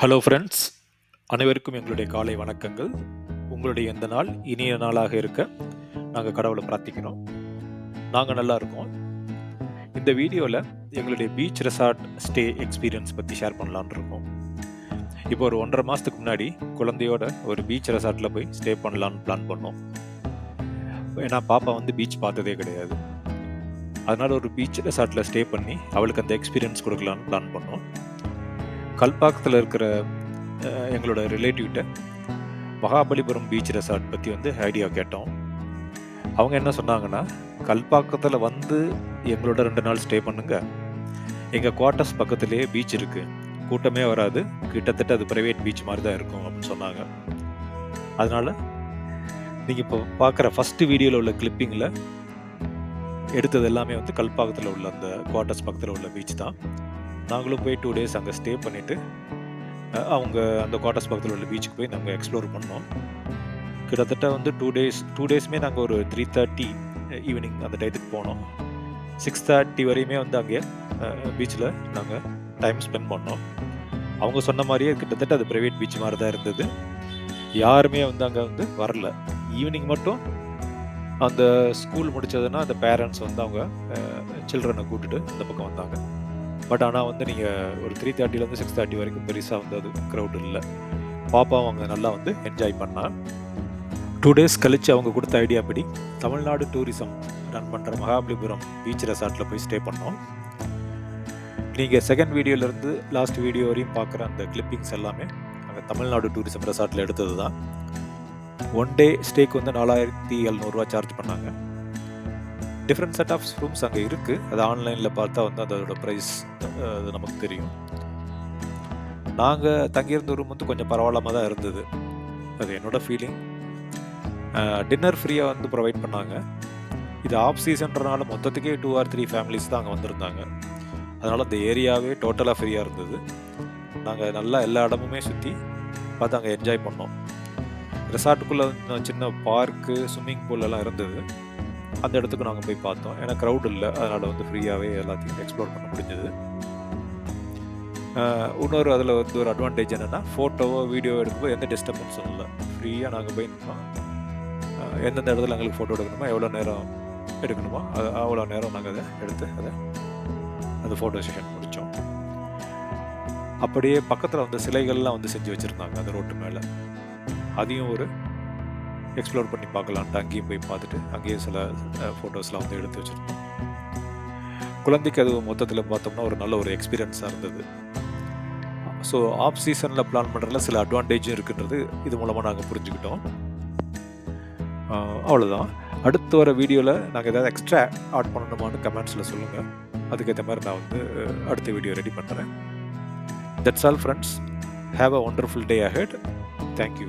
Hello friends அனைவருக்கும் எங்களுடைய காலை வணக்கங்கள். உங்களுடைய இந்த நாள் இனிய நாளாக இருக்க நாங்கள் கடவுளை பிரார்த்திக்கிறோம். நாங்கள் நல்லா இருக்கோம். இந்த வீடியோவில் எங்களுடைய பீச் ரெசார்ட் ஸ்டே எக்ஸ்பீரியன்ஸ் பற்றி ஷேர் பண்ணலான்னு இருக்கோம். இப்போ ஒரு ஒன்றரை மாதத்துக்கு முன்னாடி குழந்தையோட ஒரு பீச் ரெசார்ட்டில் போய் ஸ்டே பண்ணலான்னு பிளான் பண்ணோம். ஏன்னா பாப்பா வந்து பீச் பார்த்ததே கிடையாது. அதனால் ஒரு பீச் ரெசார்ட்டில் ஸ்டே பண்ணி அவளுக்கு அந்த எக்ஸ்பீரியன்ஸ் கொடுக்கலான்னு பிளான் பண்ணோம். கல்பாக்கத்தில் இருக்கிற எங்களோட ரிலேட்டிவ்கிட்ட மகாபலிபுரம் பீச் ரெசார்ட் பற்றி வந்து ஐடியா கேட்டோம். அவங்க என்ன சொன்னாங்கன்னா கல்பாக்கத்தில் வந்து எங்களோட ரெண்டு நாள் ஸ்டே பண்ணுங்க. எங்கள் குவார்ட்டர்ஸ் பக்கத்துலேயே பீச் இருக்குது கூட்டமே வராது. கிட்டத்தட்ட அது ப்ரைவேட் பீச் மாதிரி தான் இருக்கும் அப்படின்னு சொன்னாங்க. அதனால் நீங்கள் இப்போ பார்க்குற ஃபஸ்ட்டு வீடியோவில் உள்ள கிளிப்பிங்கில் எடுத்தது எல்லாமே வந்து கல்பாக்கத்தில் உள்ள அந்த குவார்ட்டர்ஸ் பக்கத்தில் உள்ள பீச் தான். நாங்களும் போய் டூ டேஸ் அங்கே ஸ்டே பண்ணிவிட்டு அவங்க அந்த குவார்ட்டர்ஸ் பக்கத்தில் உள்ள பீச்சுக்கு போய் நாங்கள் எக்ஸ்ப்ளோர் பண்ணோம். கிட்டத்தட்ட வந்து டூ டேஸ் டூ டேஸுமே நாங்கள் ஒரு த்ரீ தேர்ட்டி ஈவினிங் அந்த டயத்துக்கு போனோம். சிக்ஸ் தேர்ட்டி வரையுமே வந்து அங்கே பீச்சில் நாங்கள் டைம் ஸ்பெண்ட் பண்ணோம். அவங்க சொன்ன மாதிரியே கிட்டத்தட்ட அது ப்ரைவேட் பீச் மாதிரி தான் இருந்தது. யாருமே வந்து அங்கே வந்து வரல. ஈவினிங் மட்டும் அந்த ஸ்கூல் முடிச்சதுன்னா அந்த பேரண்ட்ஸ் வந்து அவங்க சில்ட்ரனை கூட்டுட்டு இந்த பக்கம் வந்தாங்க. பட் ஆனால் வந்து நீங்கள் ஒரு த்ரீ தேர்ட்டிலேருந்து சிக்ஸ் தேர்ட்டி வரைக்கும் பெருசாக வந்து அது க்ரௌட் இல்லை. பாப்பாவும் அவங்க நல்லா வந்து என்ஜாய் பண்ணா. டூ டேஸ் கழித்து அவங்க கொடுத்த ஐடியா படி தமிழ்நாடு டூரிசம் ரன் பண்ணுற மகாபலிபுரம் பீச் ரெசார்ட்டில் போய் ஸ்டே பண்ணோம். நீங்கள் செகண்ட் வீடியோலேருந்து லாஸ்ட் வீடியோ வரையும் பார்க்குற அந்த கிளிப்பிங்ஸ் எல்லாமே அங்கே தமிழ்நாடு டூரிசம் ரெசார்ட்டில் எடுத்தது தான் ஒன் டே ஸ்டேக்கு வந்து நாலாயிரத்தி எழுநூறுவா சார்ஜ் பண்ணாங்க. டிஃப்ரெண்ட் செட் ஆஃப் ரூம்ஸ் அங்கே இருக்குது அது ஆன்லைனில் பார்த்தா வந்து அதோட ப்ரைஸ் அது நமக்கு தெரியும். நாங்கள் தங்கியிருந்த ரூம் வந்து கொஞ்சம் பரவாயில்லாம தான் இருந்தது. அது என்னோட ஃபீலிங் டின்னர் ஃப்ரீயாக வந்து ப்ரொவைட் பண்ணாங்க. இது ஆஃப் சீசன்றனால மொத்தத்துக்கே டூ ஆர் த்ரீ ஃபேமிலிஸ் தான் அங்கே வந்திருந்தாங்க. அதனால் அந்த ஏரியாவே டோட்டலாக ஃப்ரீயாக இருந்தது. நாங்கள் நல்லா எல்லா இடமுமே சுற்றி பார்த்து அங்கே என்ஜாய் பண்ணோம். ரெசார்ட்டுக்குள்ளே சின்ன பார்க்கு ஸ்விம்மிங் பூல் எல்லாம் இருந்தது. அந்த இடத்துக்கு நாங்கள் போய் பார்த்தோம். ஏன்னா க்ரௌட் இல்லை. அதனால் வந்து ஃப்ரீயாகவே எல்லாத்தையும் எக்ஸ்ப்ளோர் பண்ண முடிஞ்சது. இன்னொரு அதில் வந்து ஒரு அட்வான்டேஜ் என்னென்னா ஃபோட்டோவோ வீடியோ எடுக்கும்போது எந்த டிஸ்டர்பன்ஸும் இல்லை. ஃப்ரீயாக நாங்கள் போய் நின்னோம். எந்தெந்த இடத்துல எங்களுக்கு ஃபோட்டோ எடுக்கணுமோ எவ்வளோ நேரம் எடுக்கணுமோ அது அவ்வளோ நேரம் நாங்கள் அதை எடுத்து அதை அந்த ஃபோட்டோ செஷன் முடித்தோம் அப்படியே பக்கத்தில் வந்து சிலைகள்லாம் வந்து செஞ்சு வச்சுருந்தாங்க அந்த ரோட்டு மேலே. அதையும் ஒரு எக்ஸ்ப்ளோர் பண்ணி பார்க்கலான்ட்டு அங்கேயும் போய் பார்த்துட்டு அங்கேயும் சில ஃபோட்டோஸ்லாம் வந்து எடுத்து வச்சுருந்தோம் குழந்தைக்கு அது மொத்தத்தில் பார்த்தோம்னா ஒரு நல்ல ஒரு எக்ஸ்பீரியன்ஸாக இருந்தது. ஸோ ஆஃப் சீசனில் பிளான் பண்ணுறதுல சில அட்வான்டேஜும் இருக்குன்றது இது மூலமாக நாங்கள் புரிஞ்சுக்கிட்டோம். அவ்வளோதான் அடுத்து வர வீடியோவில் நாங்கள் ஏதாவது எக்ஸ்ட்ரா ஆட் பண்ணணுமான்னு கமெண்ட்ஸில் சொல்லுங்கள் அதுக்கேற்ற மாதிரி நான் வந்து அடுத்த வீடியோ ரெடி பண்ணுறேன் that's all friends have a wonderful day ahead thank you